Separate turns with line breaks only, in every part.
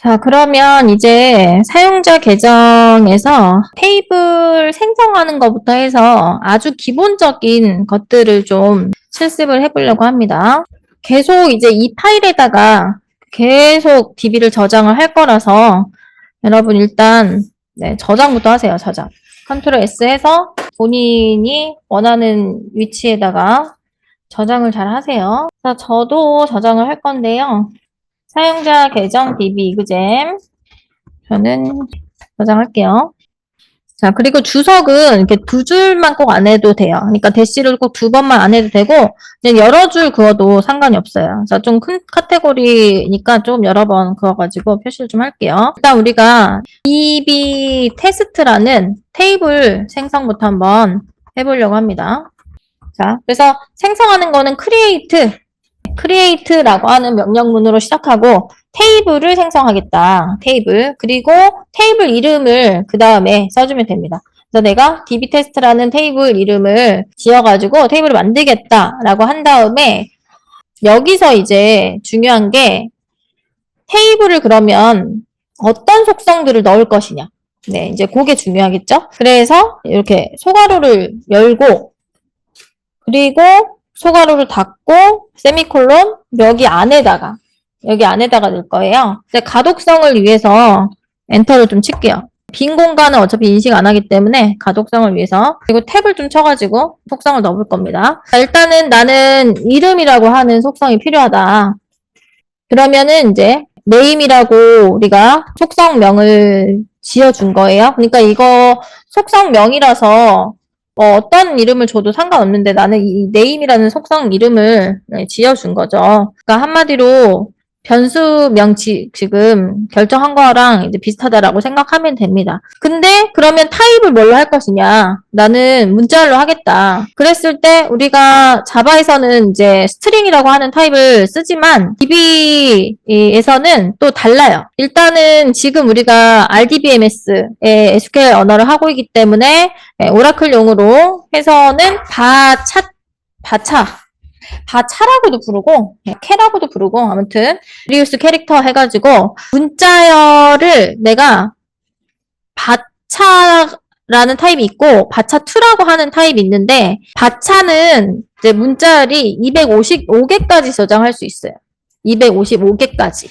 자, 그러면 이제 사용자 계정에서 테이블 생성하는 것부터 해서 아주 기본적인 것들을 좀 실습을 해보려고 합니다. 계속 이제 이 파일에다가 계속 DB를 저장을 할 거라서 여러분 일단 네, 저장부터 하세요, 저장. 컨트롤 S 해서 본인이 원하는 위치에다가 저장을 잘 하세요. 자, 저도 저장을 할 건데요. 사용자 계정 DB 이그잼 저는 저장할게요. 자, 그리고 주석은 이렇게 두 줄만 꼭 안 해도 돼요. 그러니까 대시를 꼭 두 번만 안 해도 되고, 그냥 여러 줄 그어도 상관이 없어요. 자, 좀 큰 카테고리니까 좀 여러 번 그어가지고 표시를 좀 할게요. 일단 우리가 DB 테스트라는 테이블 생성부터 한번 해보려고 합니다. 자, 그래서 생성하는 거는 create, create라고 하는 명령문으로 시작하고, 테이블을 생성하겠다. 테이블. 그리고 테이블 이름을 그 다음에 써주면 됩니다. 그래서 내가 db 테스트라는 테이블 이름을 지어가지고 테이블을 만들겠다라고 한 다음에 여기서 이제 중요한 게 테이블을 그러면 어떤 속성들을 넣을 것이냐. 네, 이제 그게 중요하겠죠? 그래서 이렇게 소괄호를 열고 그리고 소괄호를 닫고 세미콜론 여기 안에다가 여기 안에다가 넣을 거예요. 이제 가독성을 위해서 엔터를 좀 칠게요. 빈 공간은 어차피 인식 안 하기 때문에 가독성을 위해서 그리고 탭을 좀 쳐가지고 속성을 넣어볼 겁니다. 자, 일단은 나는 이름이라고 하는 속성이 필요하다. 그러면은 이제 네임이라고 우리가 속성명을 지어준 거예요. 그러니까 이거 속성명이라서 어, 어떤 이름을 줘도 상관없는데 나는 이 네임이라는 속성 이름을 네, 지어준 거죠. 그러니까 한마디로 변수명 지, 지금 결정한 거랑 이제 비슷하다라고 생각하면 됩니다. 근데 그러면 타입을 뭘로 할 것이냐? 나는 문자로 하겠다. 그랬을 때 우리가 자바에서는 이제 스트링이라고 하는 타입을 쓰지만 DB에서는 또 달라요. 일단은 지금 우리가 RDBMS의 SQL 언어를 하고 있기 때문에 예, 오라클용으로 해서는 바차 바차 바차라고도 부르고 예, 캐라고도 부르고 아무튼 리우스 캐릭터 해가지고 문자열을 내가 바차라는 타입이 있고 바차2라고 하는 타입이 있는데 바차는 이제 문자열이 255개까지 저장할 수 있어요. 255개까지.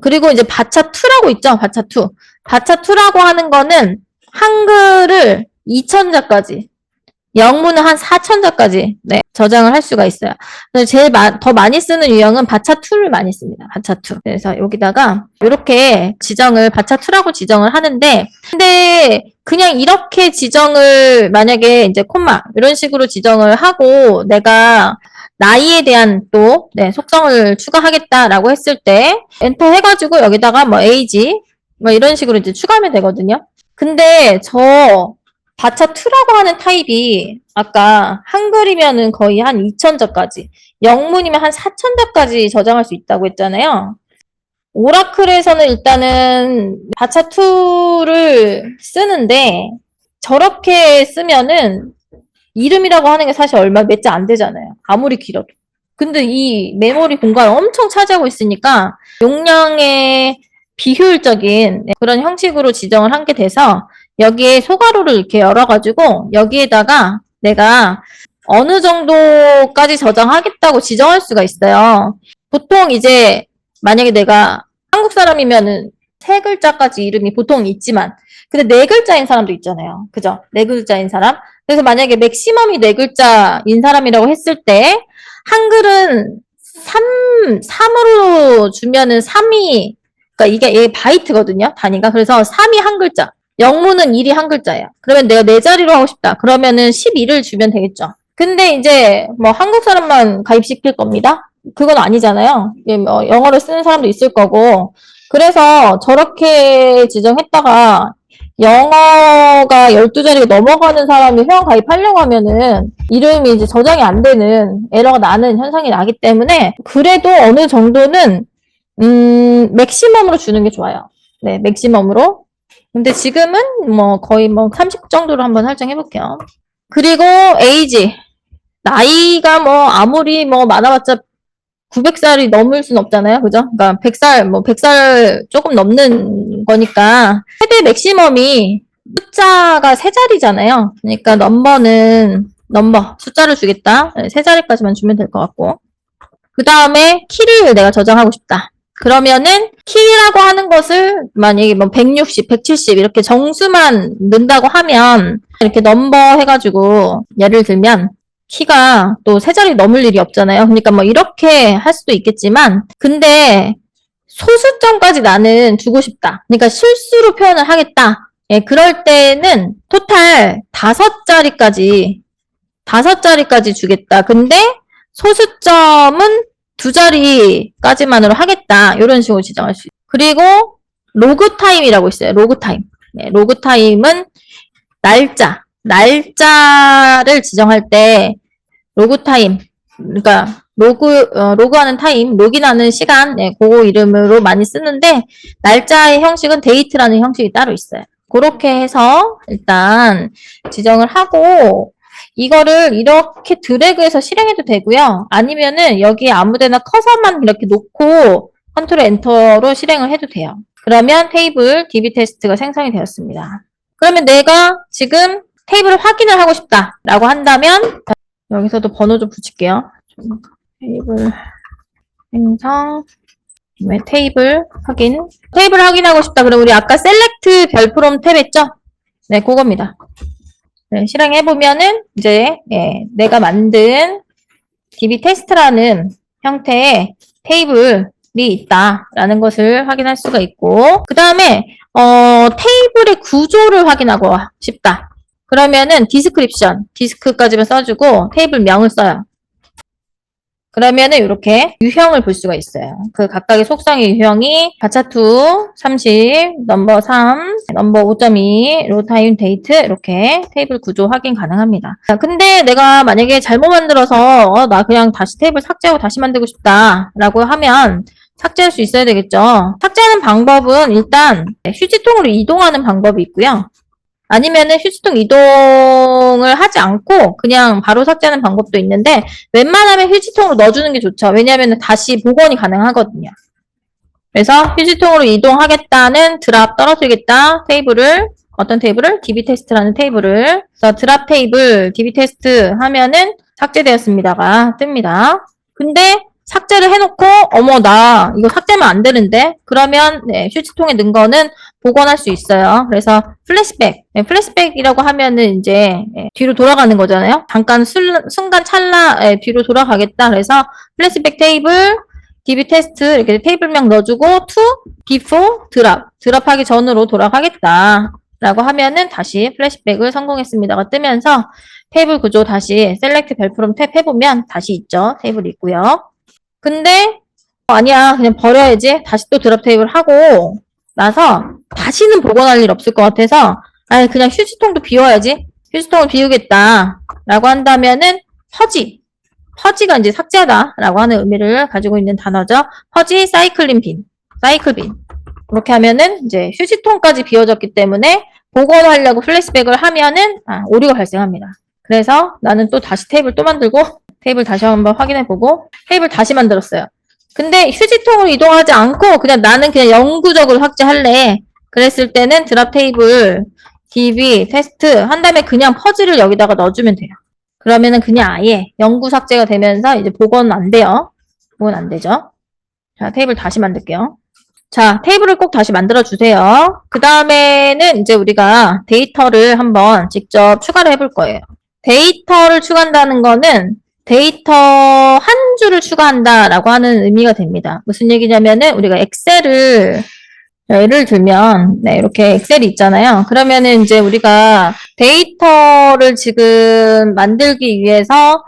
그리고 이제 바차2라고 있죠. 바차2. 바차2라고 하는 거는 한글을 2000자까지 영문은 한 4천자까지 네, 저장을 할 수가 있어요. 그래서 제일 마, 더 많이 쓰는 유형은 바차2를 많이 씁니다. 바차2. 그래서 여기다가 이렇게 지정을 바차2라고 지정을 하는데 근데 그냥 이렇게 지정을 만약에 이제 콤마 이런 식으로 지정을 하고 내가 나이에 대한 또 네, 속성을 추가하겠다라고 했을 때 엔터 해가지고 여기다가 뭐 에이지 뭐 이런 식으로 이제 추가하면 되거든요. 근데 저 바차 2라고 하는 타입이 아까 한글이면은 거의 한 2000자까지, 영문이면 한 4000자까지 저장할 수 있다고 했잖아요. 오라클에서는 일단은 바차 2를 쓰는데 저렇게 쓰면은 이름이라고 하는 게 사실 얼마 몇 자 안 되잖아요. 아무리 길어도. 근데 이 메모리 공간을 엄청 차지하고 있으니까 용량의 비효율적인 그런 형식으로 지정을 한 게 돼서 여기에 소괄호를 이렇게 열어가지고 여기에다가 내가 어느 정도까지 저장하겠다고 지정할 수가 있어요. 보통 이제 만약에 내가 한국 사람이면은 세 글자까지 이름이 보통 있지만 근데 네 글자인 사람도 있잖아요. 그죠? 네 글자인 사람. 그래서 만약에 맥시멈이 네 글자인 사람이라고 했을 때 한글은 3, 3으로 주면은 3이 그러니까 이게 얘 바이트거든요. 단위가. 그래서 3이 한 글자. 영문은 1이 한 글자예요. 그러면 내가 네 자리로 하고 싶다. 그러면은 12를 주면 되겠죠. 근데 이제 뭐 한국 사람만 가입시킬 겁니다. 그건 아니잖아요. 예, 뭐 영어를 쓰는 사람도 있을 거고. 그래서 저렇게 지정했다가 영어가 12자리가 넘어가는 사람이 회원 가입하려고 하면은 이름이 이제 저장이 안 되는 에러가 나는 현상이 나기 때문에 그래도 어느 정도는 음, 맥시멈으로 주는 게 좋아요. 네, 맥시멈으로. 근데 지금은 뭐 거의 뭐 30 정도로 한번 설정해 볼게요. 그리고 에이지. 나이가 뭐 아무리 뭐 많아봤자 900살이 넘을 순 없잖아요. 그죠? 그러니까 100살, 뭐 100살 조금 넘는 거니까 최대 맥시멈이 숫자가 세 자리잖아요. 그러니까 넘버는 넘버 숫자를 주겠다. 네, 세 자리까지만 주면 될 것 같고. 그 다음에 키를 내가 저장하고 싶다. 그러면은 키라고 하는 것을 만약에 뭐 160, 170 이렇게 정수만 넣는다고 하면 이렇게 넘버 해가지고 예를 들면 키가 또 세 자리 넘을 일이 없잖아요. 그러니까 뭐 이렇게 할 수도 있겠지만 근데 소수점까지 나는 주고 싶다. 그러니까 실수로 표현을 하겠다. 예, 그럴 때는 토탈 다섯 자리까지 다섯 자리까지 주겠다. 근데 소수점은 두 자리까지만으로 하겠다. 이런 식으로 지정할 수 있어요. 그리고 로그 타임이라고 있어요. 로그 타임. 네, 로그 타임은 날짜, 날짜를 지정할 때 로그 타임, 그러니까 로그 어, 로그하는 타임, 로그인하는 시간, 네, 그거 이름으로 많이 쓰는데 날짜의 형식은 데이트라는 형식이 따로 있어요. 그렇게 해서 일단 지정을 하고 이거를 이렇게 드래그해서 실행해도 되고요. 아니면은 여기 아무데나 커서만 이렇게 놓고 컨트롤 엔터로 실행을 해도 돼요. 그러면 테이블 DB 테스트가 생성이 되었습니다. 그러면 내가 지금 테이블을 확인을 하고 싶다라고 한다면 여기서도 번호 좀 붙일게요. 테이블 생성 테이블 확인 테이블 확인하고 싶다. 그럼 우리 아까 셀렉트 별프롬 탭 했죠? 네, 그겁니다. 네, 실행해 보면은 이제 예, 내가 만든 DB 테스트라는 형태의 테이블이 있다라는 것을 확인할 수가 있고 그 다음에 어, 테이블의 구조를 확인하고 싶다. 그러면은 디스크립션, 디스크까지만 써주고 테이블 명을 써요. 그러면은 이렇게 유형을 볼 수가 있어요. 그 각각의 속성의 유형이 가차2 30, 넘버 3, 넘버 5.2, 로타임 데이트 이렇게 테이블 구조 확인 가능합니다. 자, 근데 내가 만약에 잘못 만들어서 어, 나 그냥 다시 테이블 삭제하고 다시 만들고 싶다라고 하면 삭제할 수 있어야 되겠죠. 삭제하는 방법은 일단 휴지통으로 이동하는 방법이 있고요. 아니면은 휴지통 이동을 하지 않고 그냥 바로 삭제하는 방법도 있는데 웬만하면 휴지통으로 넣어주는 게 좋죠. 왜냐하면 다시 복원이 가능하거든요. 그래서 휴지통으로 이동하겠다는 드랍 떨어뜨리겠다 테이블을 어떤 테이블을? DB 테스트라는 테이블을 그래서 드랍 테이블 DB 테스트 하면은 삭제되었습니다가 뜹니다. 근데 삭제를 해놓고 어머 나 이거 삭제하면 안 되는데 그러면 네, 휴지통에 넣은 거는 복원할 수 있어요. 그래서 플래시백 네, 플래시백이라고 하면은 이제 예, 뒤로 돌아가는 거잖아요. 잠깐 순, 순간 찰나 예, 뒤로 돌아가겠다. 그래서 플래시백 테이블 DB 테스트 이렇게 테이블명 넣어주고 to before 드랍 드랍하기 전으로 돌아가겠다. 라고 하면은 다시 플래시백을 성공했습니다가 뜨면서 테이블 구조 다시 셀렉트 별프롬 탭 해보면 다시 있죠. 테이블 있고요. 근데 어, 아니야 그냥 버려야지 다시 또 드랍 테이블 하고 나서 다시는 복원할 일 없을 것 같아서 아 그냥 휴지통도 비워야지. 휴지통을 비우겠다. 라고 한다면은 퍼지. 퍼지가 이제 삭제하다. 라고 하는 의미를 가지고 있는 단어죠. 퍼지 사이클린 빈. 사이클 빈. 그렇게 하면은 이제 휴지통까지 비워졌기 때문에 복원하려고 플래시백을 하면은 아, 오류가 발생합니다. 그래서 나는 또 다시 테이블 또 만들고 테이블 다시 한번 확인해보고 테이블 다시 만들었어요. 근데 휴지통으로 이동하지 않고 그냥 나는 그냥 영구적으로 삭제할래. 그랬을 때는 드랍 테이블 DB 테스트 한 다음에 그냥 퍼즐을 여기다가 넣어주면 돼요. 그러면은 그냥 아예 영구 삭제가 되면서 이제 복원 안 돼요. 복원 안 되죠. 자, 테이블 다시 만들게요. 자, 테이블을 꼭 다시 만들어 주세요. 그 다음에는 이제 우리가 데이터를 한번 직접 추가를 해볼 거예요. 데이터를 추가한다는 거는 데이터 한 줄을 추가한다라고 하는 의미가 됩니다. 무슨 얘기냐면은 우리가 엑셀을 예를 들면 네, 이렇게 엑셀이 있잖아요. 그러면은 이제 우리가 데이터를 지금 만들기 위해서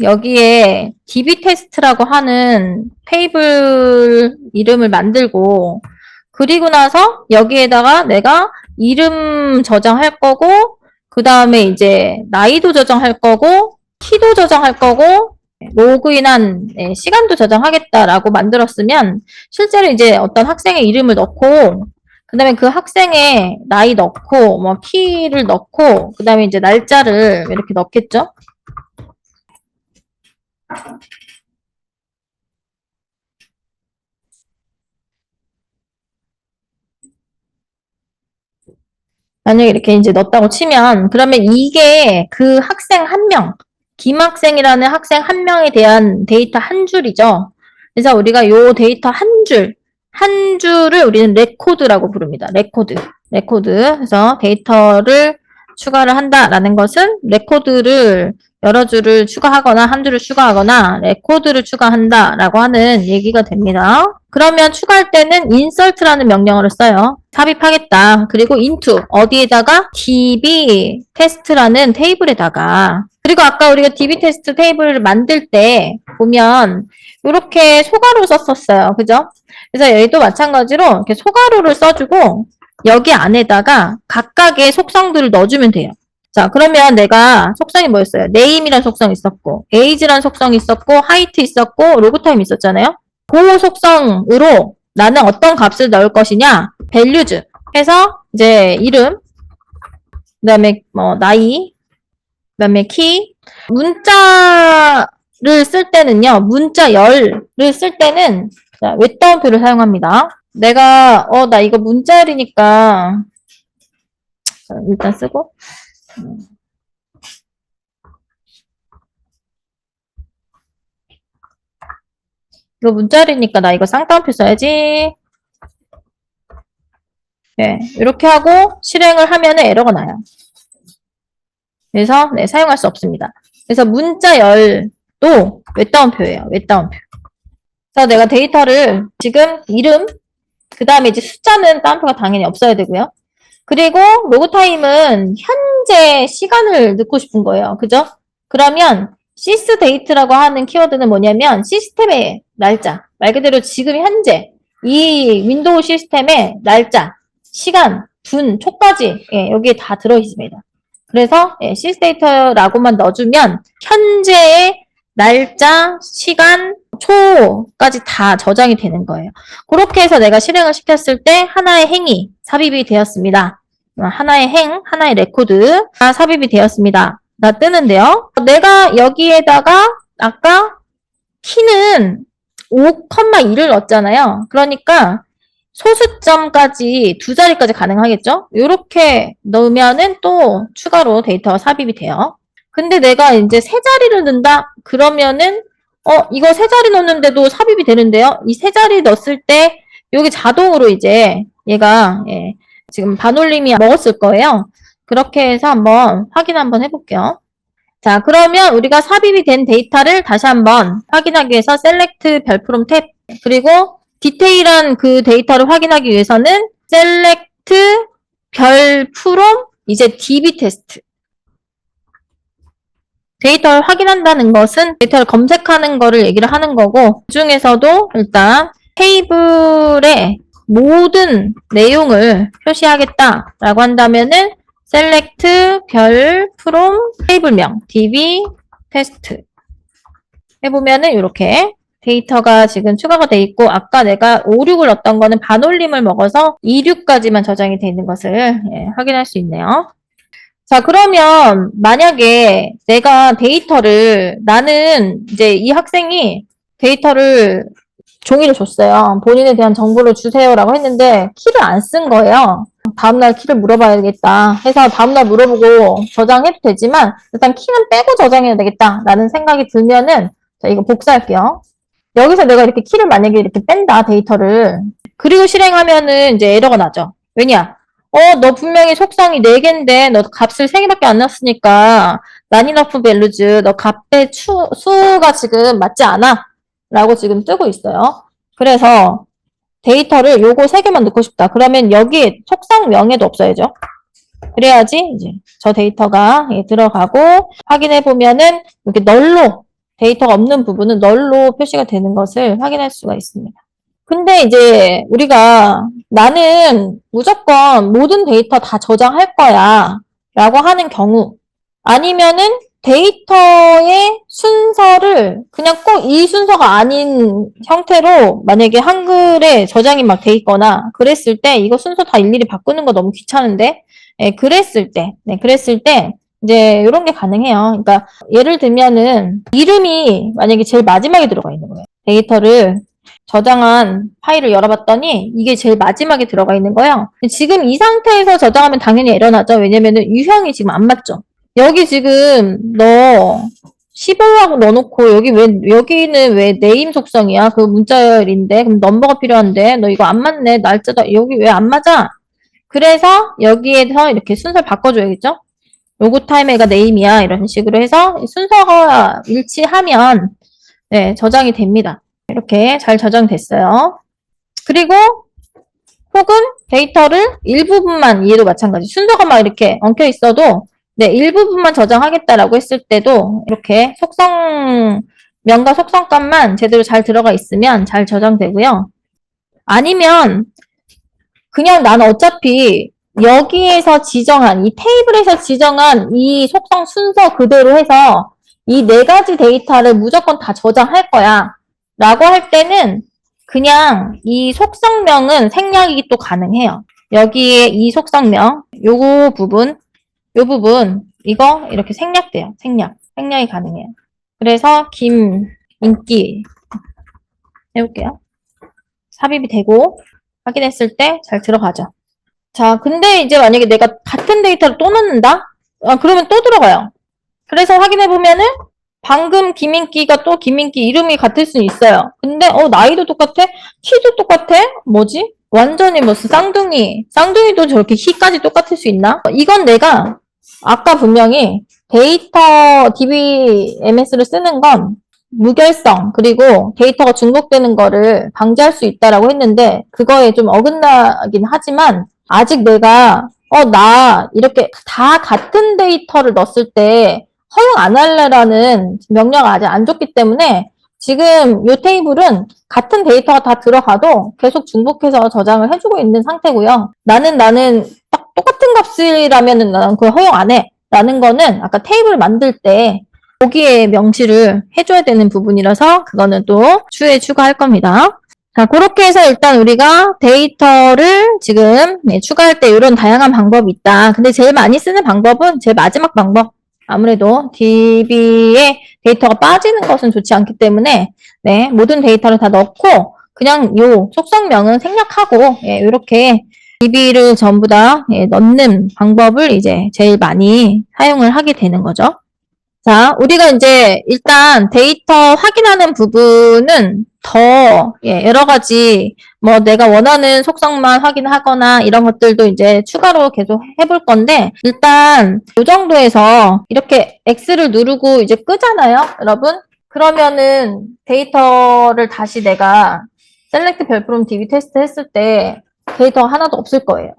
여기에 DB 테스트라고 하는 테이블 이름을 만들고 그리고 나서 여기에다가 내가 이름 저장할 거고 그 다음에 이제 나이도 저장할 거고 키도 저장할 거고 네, 로그인한 네, 시간도 저장하겠다라고 만들었으면 실제로 이제 어떤 학생의 이름을 넣고 그 다음에 그 학생의 나이 넣고 뭐 키를 넣고 그 다음에 이제 날짜를 이렇게 넣겠죠? 만약에 이렇게 이제 넣었다고 치면 그러면 이게 그 학생 한 명 김학생이라는 학생 한 명에 대한 데이터 한 줄이죠. 그래서 우리가 요 데이터 한 줄, 한 줄을 우리는 레코드라고 부릅니다. 레코드. 레코드. 그래서 데이터를 추가를 한다라는 것은 레코드를 여러 줄을 추가하거나 한 줄을 추가하거나 레코드를 추가한다라고 하는 얘기가 됩니다. 그러면 추가할 때는 insert라는 명령어를 써요. 삽입하겠다. 그리고 into 어디에다가 db 테스트라는 테이블에다가 그리고 아까 우리가 db 테스트 테이블을 만들 때 보면 이렇게 소가로 썼었어요. 그죠? 그래서 여기도 마찬가지로 이렇게 소가로를 써주고 여기 안에다가 각각의 속성들을 넣어주면 돼요. 자, 그러면 내가 속성이 뭐였어요? name이란 속성이 있었고, age란 속성이 있었고, height 있었고, 로그타임 있었잖아요? 그 속성으로 나는 어떤 값을 넣을 것이냐? values 해서 이제 이름, 그 다음에 뭐 나이, 그 다음에 키, 문자를 쓸 때는요, 문자 열을 쓸 때는 자, 웹다운표를 사용합니다. 내가 어 나 이거 문자열이니까 자, 일단 쓰고 이거 문자열이니까 나 이거 쌍따옴표 써야지. 네, 이렇게 하고 실행을 하면 에러가 나요. 그래서 네, 사용할 수 없습니다. 그래서 문자열도 웹다운표예요. 웹다운표. 그래서 내가 데이터를 지금 이름, 그 다음에 이제 숫자는 따옴표가 당연히 없어야 되고요. 그리고 로그 타임은 현재 시간을 넣고 싶은 거예요. 그죠? 그러면 시스 데이트라고 하는 키워드는 뭐냐면 시스템의 날짜, 말 그대로 지금 현재 이 윈도우 시스템의 날짜, 시간, 분, 초까지 예, 여기에 다 들어 있습니다. 그래서 예, 시스 데이터라고만 넣어주면 현재의 날짜, 시간, 초까지 다 저장이 되는 거예요. 그렇게 해서 내가 실행을 시켰을 때 하나의 행이 삽입이 되었습니다. 어, 하나의 행, 하나의 레코드가 삽입이 되었습니다. 나 뜨는데요. 내가 여기에다가 아까 키는 5,2를 넣었잖아요. 그러니까 소수점까지 두 자리까지 가능하겠죠? 이렇게 넣으면은 또 추가로 데이터가 삽입이 돼요. 근데 내가 이제 세 자리를 넣는다? 그러면은 어, 이거 세 자리 넣는데도 삽입이 되는데요? 이 세 자리 넣었을 때 여기 자동으로 이제 얘가 예, 지금 반올림이 먹었을 거예요. 그렇게 해서 한번 확인 한번 해볼게요. 자, 그러면 우리가 삽입이 된 데이터를 다시 한번 확인하기 위해서 셀렉트 별프롬 탭 그리고 디테일한 그 데이터를 확인하기 위해서는 셀렉트 별프롬 이제 DB 테스트. 데이터를 확인한다는 것은 데이터를 검색하는 거를 얘기를 하는 거고 그 중에서도 일단 테이블의 모든 내용을 표시하겠다라고 한다면은 select 별 from 테이블명 db 테스트. 해보면은 이렇게 데이터가 지금 추가가 돼 있고 아까 내가 5, 6을 넣었던 거는 반올림을 먹어서 2, 6까지만 저장이 되어 있는 것을 예, 확인할 수 있네요. 자, 그러면 만약에 내가 데이터를 나는 이제 이 학생이 데이터를 종이를 줬어요. 본인에 대한 정보를 주세요라고 했는데 키를 안 쓴 거예요. 다음날 키를 물어봐야겠다 해서 다음날 물어보고 저장해도 되지만 일단 키는 빼고 저장해야 되겠다라는 생각이 들면은 자, 이거 복사할게요. 여기서 내가 이렇게 키를 만약에 이렇게 뺀다 데이터를 그리고 실행하면은 이제 에러가 나죠. 왜냐? 어, 너 분명히 속성이 4개인데 너 값을 3개밖에 안 넣었으니까 난이너프 밸류즈 너 값의 추, 수가 지금 맞지 않아 라고 지금 뜨고 있어요. 그래서 데이터를 요거 3개만 넣고 싶다. 그러면 여기 속성명에도 없어야죠. 그래야지 이제 저 데이터가 예, 들어가고 확인해 보면은 이렇게 널로 데이터가 없는 부분은 널로 표시가 되는 것을 확인할 수가 있습니다. 근데 이제 우리가 나는 무조건 모든 데이터 다 저장할 거야 라고 하는 경우 아니면은 데이터의 순서를 그냥 꼭 이 순서가 아닌 형태로 만약에 한글에 저장이 막 돼 있거나 그랬을 때 이거 순서 다 일일이 바꾸는 거 너무 귀찮은데 예, 그랬을 때 네, 그랬을 때 이제 이런 게 가능해요. 그러니까 예를 들면은 이름이 만약에 제일 마지막에 들어가 있는 거예요. 데이터를 저장한 파일을 열어봤더니 이게 제일 마지막에 들어가 있는 거예요. 지금 이 상태에서 저장하면 당연히 에러 나죠. 왜냐면은 유형이 지금 안 맞죠. 여기 지금 너 15하고 넣어놓고 여기 왜 여기는 왜 네임 속성이야? 그 문자열인데 그럼 넘버가 필요한데 너 이거 안 맞네 날짜도 여기 왜 안 맞아? 그래서 여기에서 이렇게 순서를 바꿔줘야겠죠? 요거 타임에가 네임이야 이런 식으로 해서 순서가 일치하면 네, 저장이 됩니다. 이렇게 잘 저장됐어요. 그리고 혹은 데이터를 일부분만 얘도 마찬가지 순서가 막 이렇게 엉켜 있어도 네, 일부분만 저장하겠다라고 했을 때도 이렇게 속성, 명과 속성값만 제대로 잘 들어가 있으면 잘 저장되고요. 아니면 그냥 나는 어차피 여기에서 지정한, 이 테이블에서 지정한 이 속성 순서 그대로 해서 이 네 가지 데이터를 무조건 다 저장할 거야. 라고 할 때는 그냥 이 속성명은 생략이 또 가능해요. 여기에 이 속성명, 요거 부분, 요 부분 이거 이렇게 생략돼요. 생략. 생략이 가능해요. 그래서 김 인기 해볼게요. 삽입이 되고 확인했을 때 잘 들어가죠. 자, 근데 이제 만약에 내가 같은 데이터를 또 넣는다? 아, 그러면 또 들어가요. 그래서 확인해 보면은 방금 김인기가 또 김인기 이름이 같을 수 있어요. 근데 어 나이도 똑같아? 키도 똑같아? 뭐지? 완전히 무슨 쌍둥이 쌍둥이도 저렇게 키까지 똑같을 수 있나? 이건 내가 아까 분명히 데이터 DBMS를 쓰는 건 무결성 그리고 데이터가 중복되는 거를 방지할 수 있다라고 했는데 그거에 좀 어긋나긴 하지만 아직 내가 어 나 이렇게 다 같은 데이터를 넣었을 때 허용 안 할래라는 명령을 아직 안 줬기 때문에 지금 이 테이블은 같은 데이터가 다 들어가도 계속 중복해서 저장을 해주고 있는 상태고요. 나는 나는 딱 똑같은 값이라면은 나는 그걸 허용 안 해. 라는 거는 아까 테이블 만들 때 거기에 명시를 해줘야 되는 부분이라서 그거는 또 추후에 추가할 겁니다. 자, 그렇게 해서 일단 우리가 데이터를 지금 네, 추가할 때 이런 다양한 방법이 있다. 근데 제일 많이 쓰는 방법은 제일 마지막 방법. 아무래도 DB에 데이터가 빠지는 것은 좋지 않기 때문에 네, 모든 데이터를 다 넣고 그냥 요 속성명은 생략하고 예, 이렇게 DB를 전부 다 예, 넣는 방법을 이제 제일 많이 사용을 하게 되는 거죠. 자, 우리가 이제 일단 데이터 확인하는 부분은 더 예, 여러 가지 뭐 내가 원하는 속성만 확인하거나 이런 것들도 이제 추가로 계속 해볼 건데 일단 이 정도에서 이렇게 X를 누르고 이제 끄잖아요, 여러분. 그러면은 데이터를 다시 내가 셀렉트 별프롬 DB 테스트 했을 때 데이터가 하나도 없을 거예요.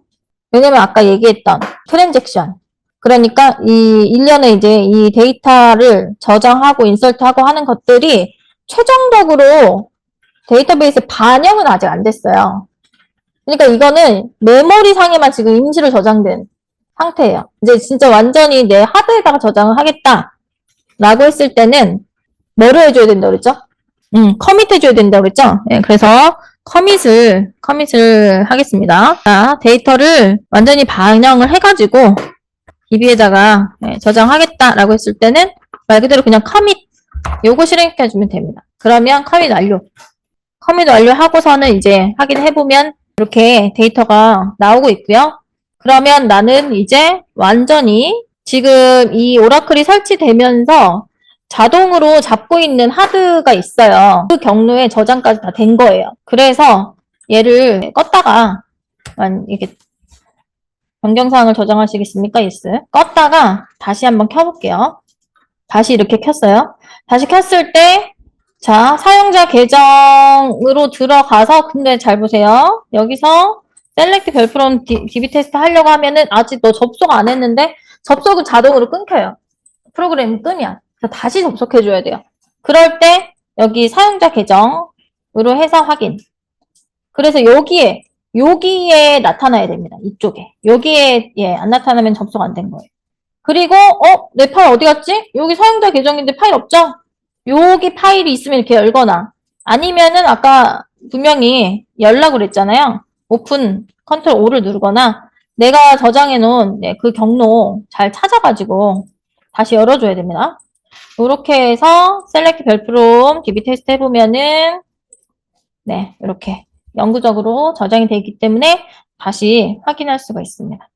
왜냐면 아까 얘기했던 트랜잭션. 그러니까 이 일련의 이제 이 데이터를 저장하고 인설트하고 하는 것들이 최종적으로 데이터베이스에 반영은 아직 안 됐어요. 그러니까 이거는 메모리 상에만 지금 임시로 저장된 상태예요. 이제 진짜 완전히 내 하드에다가 저장을 하겠다. 라고 했을 때는 뭐를 해줘야 된다 그랬죠? 음, 커밋 해줘야 된다 그랬죠? 네, 그래서 커밋을, 커밋을 하겠습니다. 자, 데이터를 완전히 반영을 해가지고 DB에다가 네, 저장하겠다라고 했을 때는 말 그대로 그냥 커밋 요거 실행시켜주면 됩니다. 그러면 커밋 완료. 커밋 완료하고서는 이제 확인해 보면 이렇게 데이터가 나오고 있고요. 그러면 나는 이제 완전히 지금 이 오라클이 설치되면서 자동으로 잡고 있는 하드가 있어요. 그 경로에 저장까지 다 된 거예요. 그래서 얘를 껐다가 이렇게 변경사항을 저장하시겠습니까? yes. 껐다가 다시 한번 켜볼게요. 다시 이렇게 켰어요. 다시 켰을 때, 자, 사용자 계정으로 들어가서, 근데 잘 보세요. 여기서 셀렉트 별프롬 DB 테스트 하려고 하면은 아직 너 접속 안 했는데 접속은 자동으로 끊겨요. 프로그램 끄면. 다시 접속해줘야 돼요. 그럴 때 여기 사용자 계정으로 해서 확인. 그래서 여기에 여기에 나타나야 됩니다. 이쪽에. 여기에 예, 안 나타나면 접속 안 된 거예요. 그리고 어? 내 파일 어디 갔지? 여기 사용자 계정인데 파일 없죠? 여기 파일이 있으면 이렇게 열거나 아니면은 아까 분명히 연락을 했잖아요. 오픈 컨트롤 O를 누르거나 내가 저장해 놓은 네, 그 경로 잘 찾아가지고 다시 열어줘야 됩니다. 이렇게 해서 셀렉트 별프롬 DB 테스트 해보면은 네, 이렇게 영구적으로 저장이 되어 있기 때문에 다시 확인할 수가 있습니다.